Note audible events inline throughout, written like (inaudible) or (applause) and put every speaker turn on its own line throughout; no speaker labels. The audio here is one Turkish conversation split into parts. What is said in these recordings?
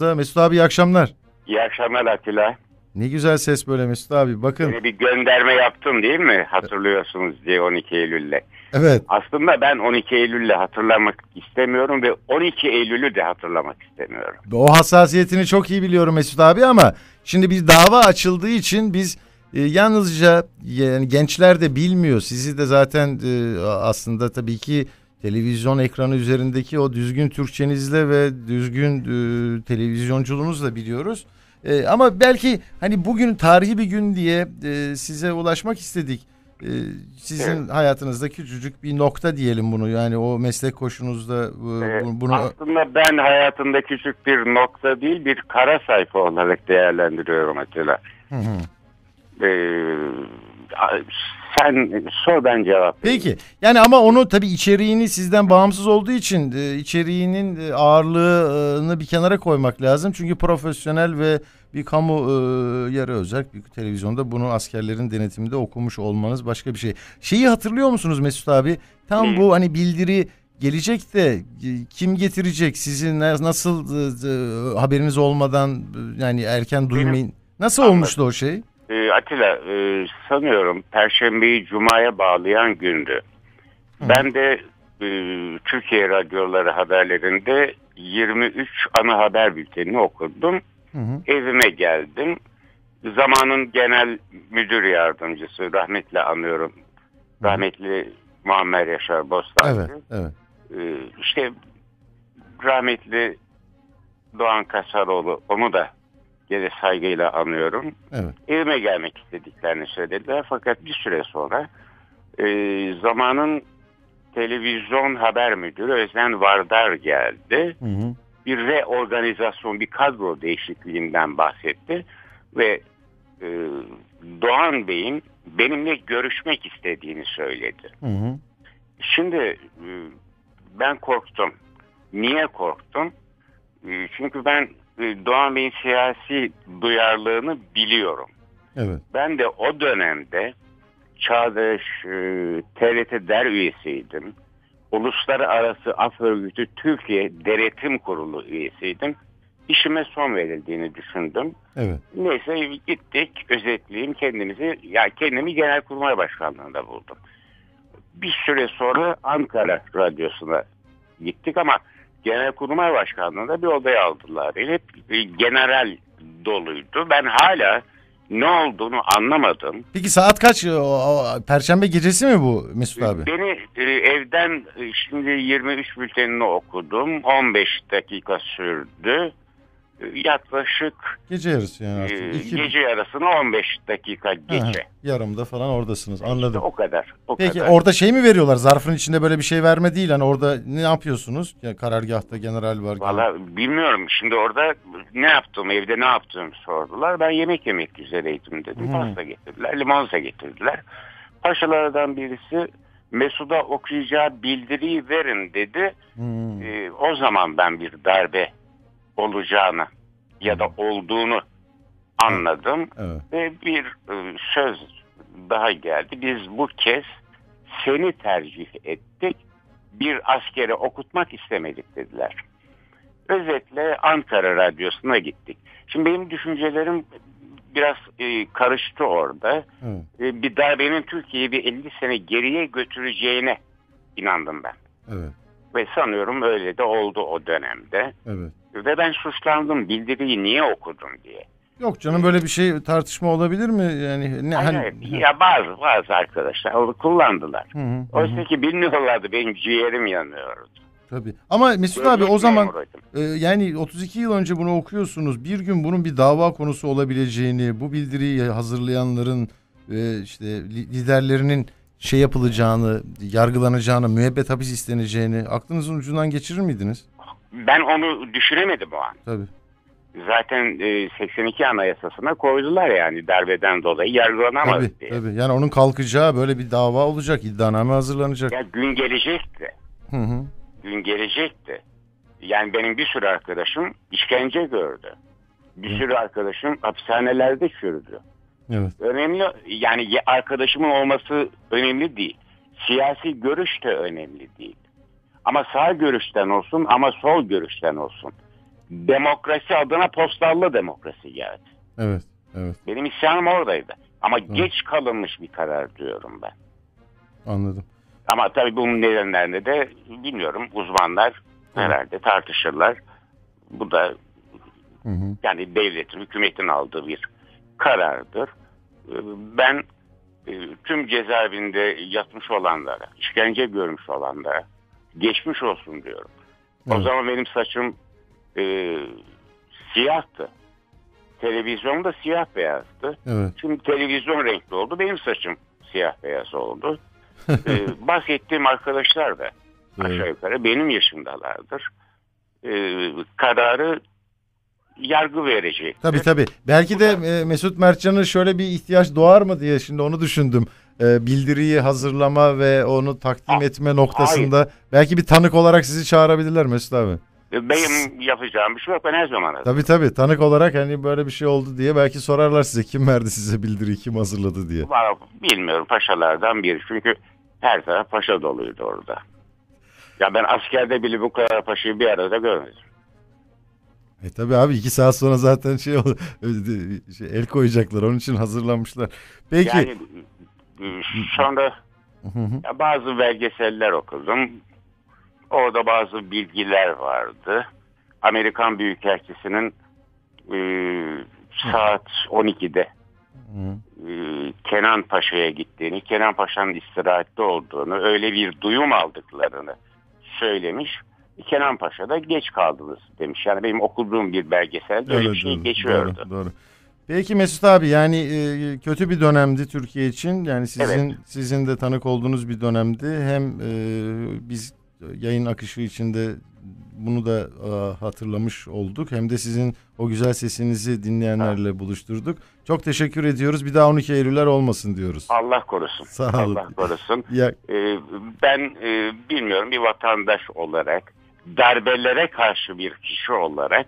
Mesut abi iyi akşamlar.
İyi akşamlar Atilla.
Ne güzel ses böyle Mesut abi. Bakın.
Yine bir gönderme yaptım değil mi? Hatırlıyorsunuz diye 12 Eylül'le.
Evet.
Aslında ben 12 Eylül'le hatırlamak istemiyorum ve 12 Eylül'ü de hatırlamak istemiyorum.
O hassasiyetini çok iyi biliyorum Mesut abi ama şimdi bir dava açıldığı için biz e, yalnızca yani gençler de bilmiyor. Sizi de zaten e, aslında tabii ki televizyon ekranı üzerindeki o düzgün Türkçenizle ve düzgün e, televizyonculuğunuzla biliyoruz. E, ama belki hani bugün tarihi bir gün diye e, size ulaşmak istedik. E, sizin
Evet.
hayatınızda küçücük bir nokta diyelim bunu. Yani o meslek koşunuzda e, bu- bunu
Aslında ben hayatımda küçük bir nokta değil bir kara sayfa olarak değerlendiriyorum Atilla.
Hı hı.
Ee, sen sor ben cevap vereyim.
Peki. Yani ama onu tabii içeriğini sizden bağımsız olduğu için e, içeriğinin e, ağırlığını bir kenara koymak lazım. Çünkü profesyonel ve bir kamu e, yarı özel bir televizyonda bunu askerlerin denetiminde okumuş olmanız başka bir şey. Şeyi hatırlıyor musunuz Mesut abi? Tam bu hani bildiri gelecek de e, kim getirecek? Sizin na- nasıl e, haberiniz olmadan yani erken duymayın. Nasıl
Anladım.
olmuştu o şey?
Ee, Atilla e, sanıyorum Perşembeyi Cuma'ya bağlayan gündü. Ben de e, Türkiye radyoları haberlerinde 23 ana haber bültenini okudum.
Hı hı.
Evime geldim. Zamanın genel müdür yardımcısı rahmetli anıyorum. Rahmetli Muammer Yaşar Bostancı.
Evet, evet.
Ee, işte rahmetli Doğan Kasaroğlu onu da gene saygıyla anıyorum.
Evet.
Evime gelmek istediklerini söylediler. Fakat bir süre sonra e, zamanın televizyon haber müdürü Özden Vardar geldi.
Hı hı.
Bir reorganizasyon, bir kadro değişikliğinden bahsetti. Ve e, Doğan Bey'in benimle görüşmek istediğini söyledi.
Hı hı.
Şimdi e, ben korktum. Niye korktum? E, Çünkü ben Doğan Bey'in siyasi duyarlılığını biliyorum.
Evet.
Ben de o dönemde Çağdaş e, TRT der üyesiydim. Uluslararası Af Örgütü Türkiye Denetim Kurulu üyesiydim. İşime son verildiğini düşündüm.
Evet.
Neyse gittik özetleyeyim kendimizi ya kendimi Genelkurmay Başkanlığı'nda buldum. Bir süre sonra Ankara Radyosu'na gittik ama Genelkurmay Başkanlığı'nda bir odaya aldılar. Hep general doluydu. Ben hala ne olduğunu anlamadım.
Peki saat kaç? O, o- Perşembe gecesi mi bu Mesut abi?
Beni e, evden e, şimdi 23 bültenini okudum. 15 dakika sürdü. E, Yaklaşık
Gece yarısı yani
e,
artık. İki,
gece yarısına 15 dakika geçe.
yarımda falan oradasınız.
İşte
Anladım.
o kadar. O
Peki
kadar.
orada şey mi veriyorlar? Zarfın içinde böyle bir şey verme değil. Hani orada ne yapıyorsunuz? Ya, karargahta general var.
Valla bilmiyorum. Şimdi orada ne yaptım, evde ne yaptığımı sordular. Ben yemek yemek üzereydim dedim.
Hmm.
Pasta getirdiler, limonata getirdiler. Paşalardan birisi Mesut'a okuyacağı bildiriyi verin dedi.
Hmm,
Ee, o zaman ben bir darbe olacağını ya da olduğunu anladım.
Evet.
Ve bir e, söz daha geldi. Biz bu kez seni tercih ettik. Bir askere okutmak istemedik dediler. Özetle Ankara Radyosu'na gittik. Şimdi benim düşüncelerim biraz e, karıştı orada.
Evet.
E, bir darbenin Türkiye'yi bir 50 sene geriye götüreceğine inandım ben.
Evet.
Ve sanıyorum öyle de oldu o dönemde.
Evet.
Ve ben suçlandım bildiriyi niye okudum diye.
Yok canım böyle bir şey tartışma olabilir mi? Yani ne
Hayır,
hani
ya bazı bazı arkadaşlar onu kullandılar.
Hı hı, hı hı.
Oysa ki bilmiyorlardı benim ciğerim yanıyordu.
Tabii. Ama Mesut abi o zaman e, yani 32 yıl önce bunu okuyorsunuz. Bir gün bunun bir dava konusu olabileceğini, bu bildiriyi hazırlayanların ve işte li- liderlerinin şey yapılacağını, yargılanacağını, müebbet hapis isteneceğini aklınızın ucundan geçirir miydiniz?
Ben onu düşünemedim o an.
Tabii.
Zaten e, 82 Anayasası'na koydular yani darbeden dolayı yargılanamaz
Tabii,
diye.
tabii. Yani onun kalkacağı böyle bir dava olacak, iddianame hazırlanacak.
Ya gün gelecekti.
Hı hı.
Gün gelecekti. Yani benim bir sürü arkadaşım işkence gördü. Bir
Hı.
sürü arkadaşım hapishanelerde çürüdü.
Evet.
Önemli yani arkadaşımın olması önemli değil. Siyasi görüş de önemli değil. Ama sağ görüşten olsun ama sol görüşten olsun. demokrasi adına postallı demokrasi geldi.
Evet, evet.
Benim isyanım oradaydı. Ama evet. geç kalınmış bir karar diyorum ben.
Anladım.
Ama tabii bunun nedenlerini de bilmiyorum. Uzmanlar herhalde tartışırlar. Bu da hı hı. yani devletin, hükümetin aldığı bir karardır. Ee, ben e, tüm cezaevinde yatmış olanlara, işkence görmüş olanlara geçmiş olsun diyorum. Evet. O zaman benim saçım e, siyahtı. Televizyonda siyah beyazdı. Evet. Şimdi televizyon renkli oldu. Benim saçım siyah beyaz oldu. ee, (laughs) bahsettiğim arkadaşlar da evet. aşağı yukarı benim yaşımdalardır. Ee, kararı yargı verecek.
Tabii tabii. Belki de e, Mesut Mertcan'ın şöyle bir ihtiyaç doğar mı diye şimdi onu düşündüm. E, bildiriyi hazırlama ve onu takdim A- etme noktasında Hayır. belki bir tanık olarak sizi çağırabilirler Mesut abi.
Benim yapacağım bir şey yok. Ben her zaman hazırım.
Tabii tabii. Tanık olarak hani böyle bir şey oldu diye belki sorarlar size kim verdi size bildiriyi, kim hazırladı diye.
Bilmiyorum. Paşalardan biri. Çünkü her taraf paşa doluydu orada. Ya ben askerde bile bu kadar paşayı bir arada görmedim.
E tabi abi iki saat sonra zaten şey, (laughs) şey el koyacaklar. Onun için hazırlanmışlar. Peki. Yani
sonra ya bazı belgeseller okudum. Orada bazı bilgiler vardı. Amerikan Büyükelçisi'nin e, saat 12'de e, Kenan Paşa'ya gittiğini, Kenan Paşa'nın istirahatte olduğunu, öyle bir duyum aldıklarını söylemiş. Kenan Paşa da geç kaldınız demiş. Yani benim okuduğum bir belgeselde öyle, öyle bir şey doğru, geçiyordu. Doğru, doğru.
Peki Mesut abi yani e, kötü bir dönemdi Türkiye için. Yani sizin evet. sizin de tanık olduğunuz bir dönemdi. Hem e, biz yayın akışı içinde bunu da e, hatırlamış olduk. Hem de sizin o güzel sesinizi dinleyenlerle ha. buluşturduk. Çok teşekkür ediyoruz. Bir daha 12 Eylüller olmasın diyoruz.
Allah korusun. Sağ olun. Allah korusun. ya... Ee, ben e, bilmiyorum bir vatandaş olarak darbelere karşı bir kişi olarak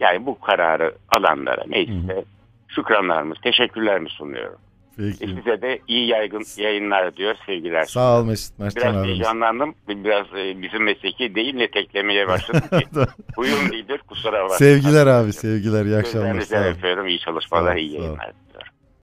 yani bu kararı alanlara meclise şükranlarımı, teşekkürlerimi sunuyorum. Peki. Size de iyi yaygın yayınlar diyor sevgiler.
Sağ ol Mesut Mertcan
Biraz abimiz. heyecanlandım. Biraz e, bizim mesleki değil teklemeye başladım ki. (laughs) Uyum değildir kusura bakmayın.
Sevgiler abi sevgiler iyi akşamlar.
Gözlerinizden öpüyorum iyi çalışmalar iyi yayınlar.